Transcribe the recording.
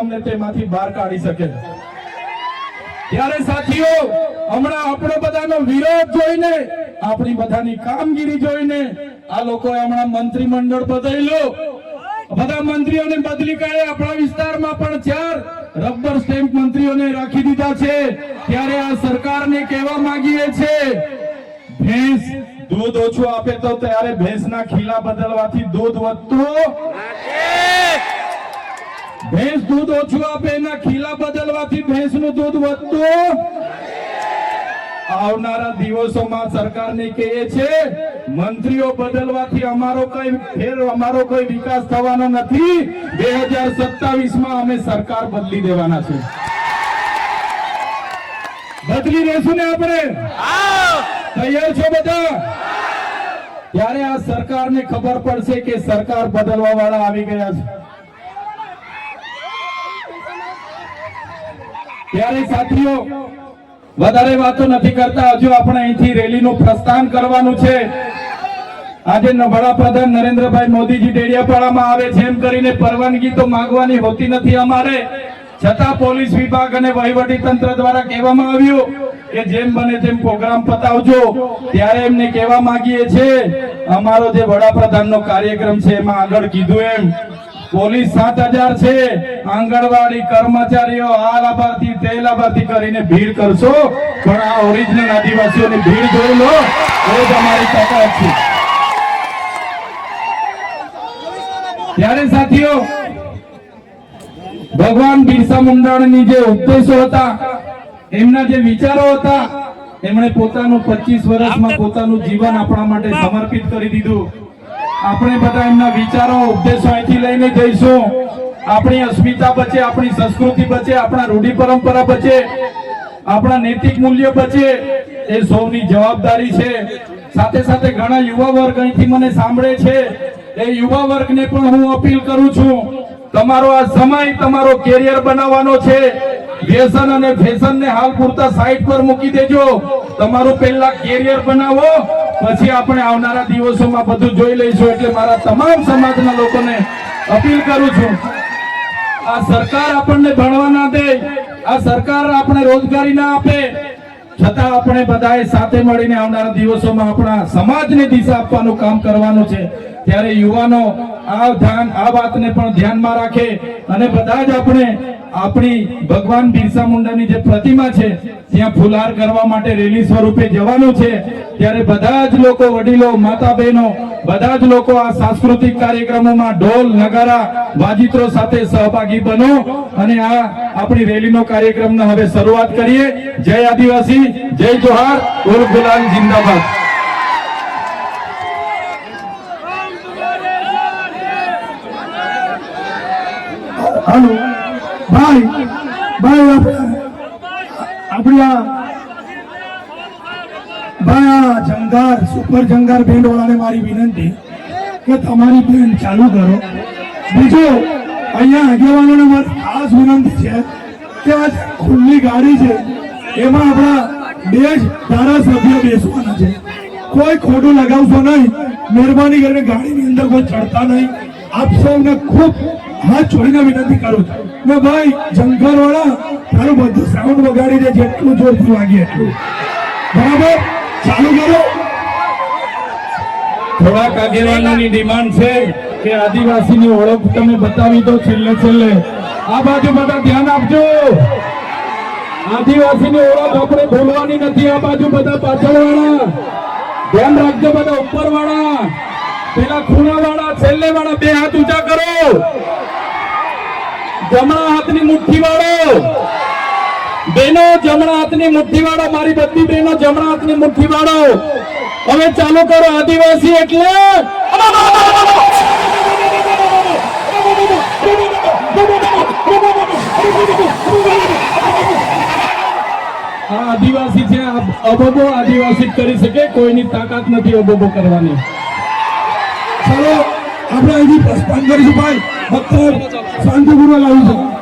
તેમાંથી બહાર કાઢી શકે ત્યારે સાથીઓ, હમણાં આપણો બધાનો વિરોધ જોઈને, આપણી બધાની કામગીરી જોઈને, આ લોકોએ હમણાં મંત્રીમંડળ બદલ્યું. બધા મંત્રીઓને બદલી કરે આપણા વિસ્તારમાં પણ ચાર રબર સ્ટેમ્પ મંત્રીઓને રાખી દીધા છે. ત્યારે આ સરકારને કહેવા માંગીએ છે, ભેંસ દૂધ ઓછું આપે તો ત્યારે ભેંસના ખીલા બદલવાથી દૂધ વધતું? ભેંસ દૂધ ઓછું આપે, એના ખીલા બદલવાથી ભેંસનું દૂધ વધતું આવનારા દિવસોમાં સરકારને કહે છે મંત્રીઓ બદલવાથી અમારો કઈ ફેર, અમારો કોઈ વિકાસ થવાનો નથી. બે માં અમે સરકાર બદલી દેવાના છે બદલી દેશું ને આપણે? તૈયાર છો બધા? ત્યારે આ સરકારને ખબર પડશે કે સરકાર બદલવા વાળા આવી ગયા છે. ત્યારે સાથીઓ, વધારે વાતો નથી કરતા. હજુ આપણે અહીંથી રેલીનું પ્રસ્થાન કરવાનું છે. આજે વડાપ્રધાન નરેન્દ્રભાઈ મોદીજી ડેડિયાપાડામાં આવે છે. એમ કરીને પરવાનગી તો માંગવાની હોતી નથી અમારે. છતાં પોલીસ વિભાગ અને વહીવટી તંત્ર દ્વારા કહેવામાં આવ્યું કે જેમ બને તેમ પ્રોગ્રામ પતાવજો. ત્યારે એમને કહેવા માંગીએ છે અમારો જે વડાપ્રધાનનો કાર્યક્રમ છે, એમાં આગળ કીધું એમ. પોલીસ સાત હજાર છે. આંગણવાડી કર્મચારીઓ આ લાભાર્થી તે લાભાર્થી કરીને ભીડ કરશો. પણ આ ઓરિજિનલ આદિવાસીઓની ભીડ જોઈ લો. એ જ અમારી તાકાત છે. ત્યારે સાથીઓ ભગવાન બિરસા મુંડાણની જે ઉપદેશો હતા એમના જે વિચારો હતા એમણે પોતાનું 25 વર્ષમાં પોતાનું જીવન આપણા માટે સમર્પિત કરી દીધું. આપણે બધા એમના વિચારો, ઉપદેશો અહીંથી લઈને જઈશું. આપણી અસ્મિતા બચે, આપણી સંસ્કૃતિ બચે, આપણા રૂઢિ પરંપરા બચે, આપણા નૈતિક મૂલ્ય બચે, એ સૌની જવાબદારી છે. સાથે સાથે ઘણા યુવા વર્ગ અહીંથી મને સાંભળે છે. એ યુવા વર્ગને પણ હું અપીલ કરું છું, તમારો આ સમય તમારો કેરિયર બનાવવાનો છે. વ્યસન અને ફેશનને હાલ પૂરતા સાઈડ પર મૂકી દેજો. તમારું પહેલા કેરિયર બનાવો પછી આપણે આવનારા દિવસોમાં બધું જોઈ લઈશું એટલે મારા તમામ સમાજના લોકોને અપીલ કરું છું. આ સરકાર આપણને ભણવા ના દે, આ સરકાર આપણે રોજગારી ના આપે. છતાં આપણે બધાએ સાથે મળીને આવનારા દિવસોમાં આપણા સમાજને દિશા આપવાનું કામ કરવાનું છે. ત્યારે યુવાનો આ ધ્યાન, આ વાતને પણ ધ્યાનમાં રાખે અને બધા જ આપણે આપણી ભગવાન બિરસા મુંડાની જે પ્રતિમા છે, ત્યાં ફુલહાર કરવા માટે રેલી સ્વરૂપે જવાનું છે. ત્યારે બધા જ લોકો વડીલો માતા બહેનો બધા જ લોકો આ સાંસ્કૃતિક કાર્યક્રમોમાં ઢોલ, નગારા, વાજિત્રો સાથે સહભાગી બનો અને આ આપણી રેલીનો કાર્યક્રમનો હવે શરૂઆત કરીએ. જય આદિવાસી, જય જોહાર ઉર્ફ ગુલાલ જિંદાબાદ. હાલો. ભાઈ ભાઈ આપણી આ ભાઈ આ જંગાર, સુપર જંગાર બેન્ડ મારી વિનંતી કે તમારી બેન્ડ ચાલુ કરો. બીજું, અહીંયા આગેવાનોને મારી ખાસ વિનંતી છે કે આ ખુલ્લી ગાડી છે, એમાં આપણા બે જ ધારાસભ્ય બેસવાના છે. કોઈ ખોટું લગાવશો નહીં. મહેરબાની કરીને ગાડીની અંદર કોઈ ચડતા નહીં. આપ સૌને ખૂબ હાથ છોડીને વિનંતી કરું છું. ને ભાઈ જંગલ વાળા તારું બધું સાઉન્ડ વગાડી દે જેટલું જોરથી વાગે એટલું. બરાબર? ચાલુ કરો. થોડાક આગેવાનોની ડિમાન્ડ છે કે આદિવાસીની ઓળખ તમે બતાવી દો છેલ્લે છેલ્લે. આ બાજુ બધા ધ્યાન આપજો. આદિવાસીની ઓળખ આપણે ભૂલવાની નથી. આ બાજુ બધા પાછળ વાળા ધ્યાન રાખજો બધા ઉપરવાળા. પેલા ખૂણાવાળા છેલ્લે વાળા બે હાથ ઊંચા કરો. જમણા હાથની મુઠ્ઠી વાળો બેનો, જમણા હાથની મુઠ્ઠી વાળો મારી બધી બેનો જમણા હાથની મુઠ્ઠી વાળો હવે ચાલુ કરો આદિવાસી એટલે. આ આદિવાસી છે અબોબો આદિવાસી કરી શકે, કોઈની તાકાત નથી અબોબો કરવાની. ચાલો આપણે અહીંથી પ્રસ્થાન કરીશું ભાઈ. ફક્ત શાંતિપૂર્વક આવીશું.